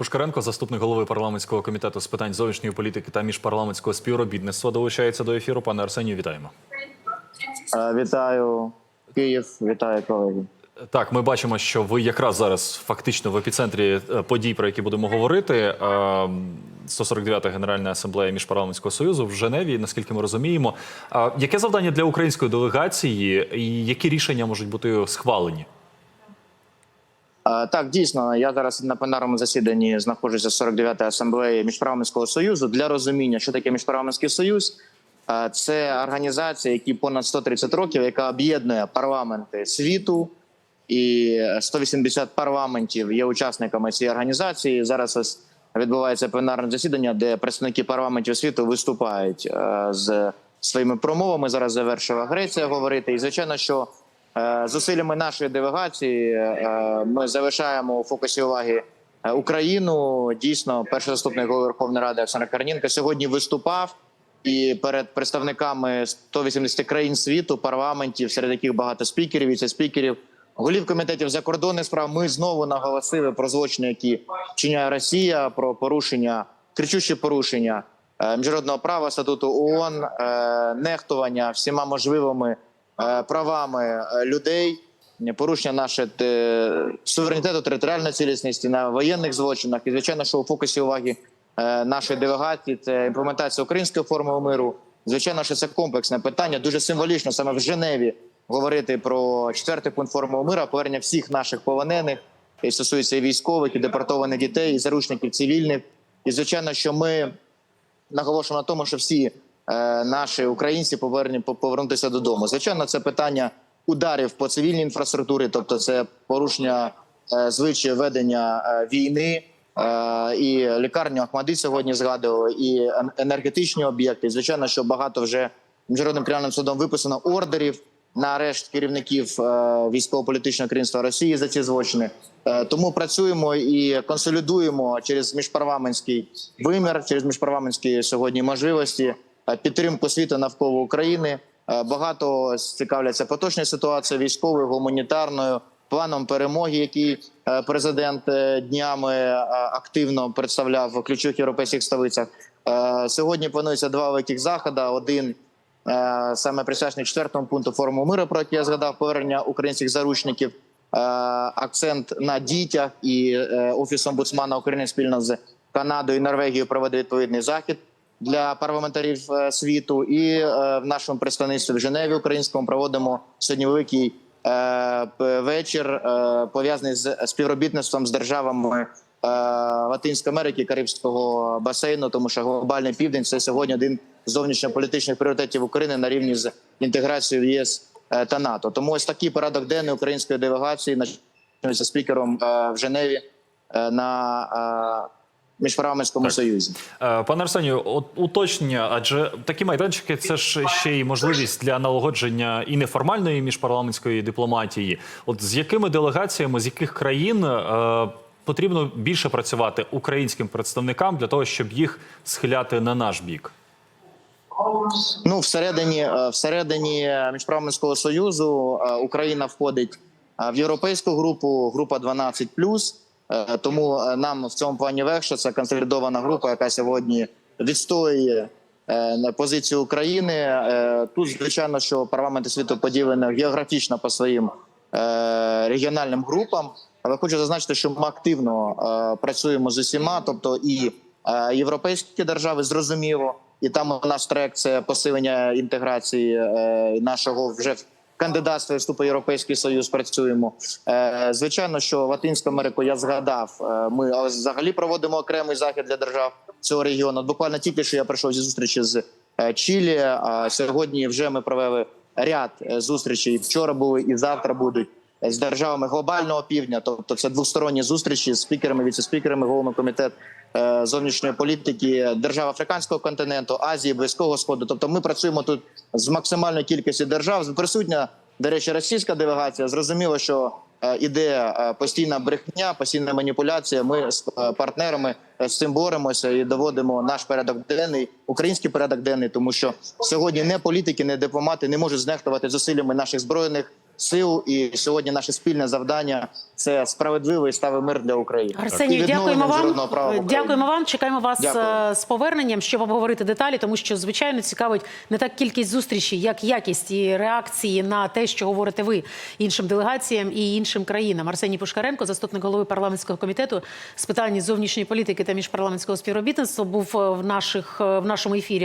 Пушкаренко, заступник голови парламентського комітету з питань зовнішньої політики та міжпарламентського співробітництва, долучається до ефіру. Пане Арсенію, вітаємо. Е, Вітаю Київ, вітаю колеги. Так, ми бачимо, що ви якраз зараз фактично в епіцентрі е, подій, про які будемо говорити. Е, 149-та Генеральна асамблея міжпарламентського союзу в Женеві, наскільки ми розуміємо. Яке завдання для української делегації і які рішення можуть бути схвалені? Так, дійсно, я зараз на пленарному засіданні знаходжуся 49-ї асамблеї міжпарламентського союзу. Для розуміння, що таке міжпарламентський союз, це організація, які понад 130 років, яка об'єднує парламенти світу. І 180 парламентів є учасниками цієї організації. Зараз ось відбувається пленарне засідання, де представники парламентів світу виступають з своїми промовами. Зараз завершила Греція говорити. І звичайно, що зусиллями нашої делегації е, ми залишаємо у фокусі уваги е, Україну. Дійсно, перший заступник голови Верховної Ради Оксана Карнінка сьогодні виступав. І перед представниками 180 країн світу, парламентів, серед яких багато спікерів, віце-спікерів, голів комітетів закордонних справ, ми знову наголосили про злочини, які вчиняє Росія, про порушення, кричущі порушення е, міжнародного права, статуту ООН, е, нехтування всіма можливими е, правами е, людей, порушення нашого е, суверенітету, територіальної цілісності на воєнних злочинах. І звичайно, що у фокусі уваги е, нашої делегації це імплементація української формули миру. Звичайно, що це комплексне питання. Дуже символічно саме в Женеві говорити про четвертий пункт формули миру, повернення всіх наших полонених і стосується і військових, і депортованих дітей, і заручників цивільних. І звичайно, що ми наголошуємо на тому, що всі е, наші українці повинні по- повернутися додому. Звичайно, це питання ударів по цивільній інфраструктурі, тобто це порушення е, звичаї ведення е, війни. Е, І лікарню Ахмади сьогодні згадували, і ен- енергетичні об'єкти. Звичайно, що багато вже міжнародним кримінальним судом виписано ордерів на арешт керівників е, військово-політичного керівництва Росії за ці злочини. Е, Тому працюємо і консолідуємо через міжпарламентський вимір, через міжпарламентські сьогодні можливості е, підтримку світу навколо України. Е, Багато цікавляться поточною ситуацією військовою, гуманітарною планом перемоги, який е, президент е, днями е, активно представляв в ключових європейських столицях. Е, Сьогодні планується два великих заходи. Один е, саме присвячений четвертому пункту форуму миру, про який я згадав повернення українських заручників. Е, Акцент на дітях і е, офіс омбудсмана України спільно з Канадою і Норвегією проведе відповідний захід для парламентарів е, світу. І е, в нашому представництві в Женеві українському проводимо сьогодні великий е, вечір, пов'язаний з співробітництвом з державами. Латинської Америки, Карибського басейну, тому що глобальний південь це сьогодні один з зовнішньополітичних пріоритетів України на рівні з інтеграцією в ЄС та НАТО. Тому ось такий порядок денний української делегації начнеться спікером в Женеві на міжпарламентському Так. союзі. Е, Пане Арсенію, уточнення, адже такі майданчики це ж ще й можливість для налагодження і неформальної міжпарламентської дипломатії. От з якими делегаціями, з яких країн е, потрібно більше працювати українським представникам для того, щоб їх схиляти на наш бік? Ну, всередині, е, всередині міжпарламентського союзу Україна входить в європейську групу, група 12+. Е, Тому е, нам в цьому плані легше. Це консолідована група, яка сьогодні відстоює е, позицію України. Тут звичайно, що парламенти світу поділені географічно по своїм регіональним групам. Але хочу зазначити, що ми активно працюємо з усіма, тобто і європейські держави зрозуміло, і там у нас трек це посилення інтеграції нашого вже кандидатства і вступу в європейський союз. Працюємо. Е, звичайно, що Латинську Америку я згадав. е, Ми взагалі проводимо окремий захід для держав цього регіону. Буквально тільки що я прийшов зі зустрічі з е, Чилі. А сьогодні вже ми провели ряд зустрічей. Вчора були і завтра будуть з державами глобального півдня. Тобто, це двосторонні зустрічі з спікерами, віце-спікерами, головами комітет е, зовнішньої політики держав африканського континенту, Азії, Близького Сходу. Тобто, ми працюємо тут з максимальною кількістю держав. Присутня, до речі, російська делегація. Зрозуміло, що е, іде е, постійна брехня, постійна маніпуляція. Ми з партнерами з цим боремося і доводимо наш порядок денний, український порядок денний, тому що сьогодні не політики, не дипломати не можуть знехтувати зусиллями наших збройних сил. І сьогодні наше спільне завдання це справедливий і сталий мир для України. Арсенію, дякуємо вам. Дякуємо вам. Чекаємо вас Дякую. е, з поверненням, щоб обговорити деталі, тому що звичайно цікавить не так кількість зустрічей, як якість і реакції на те, що говорите ви іншим делегаціям і іншим країнам. Арсеній Пушкаренко, заступник голови парламентського комітету з питань зовнішньої політики та міжпарламентського співробітництва, був е, в наших е, в нашому ефірі.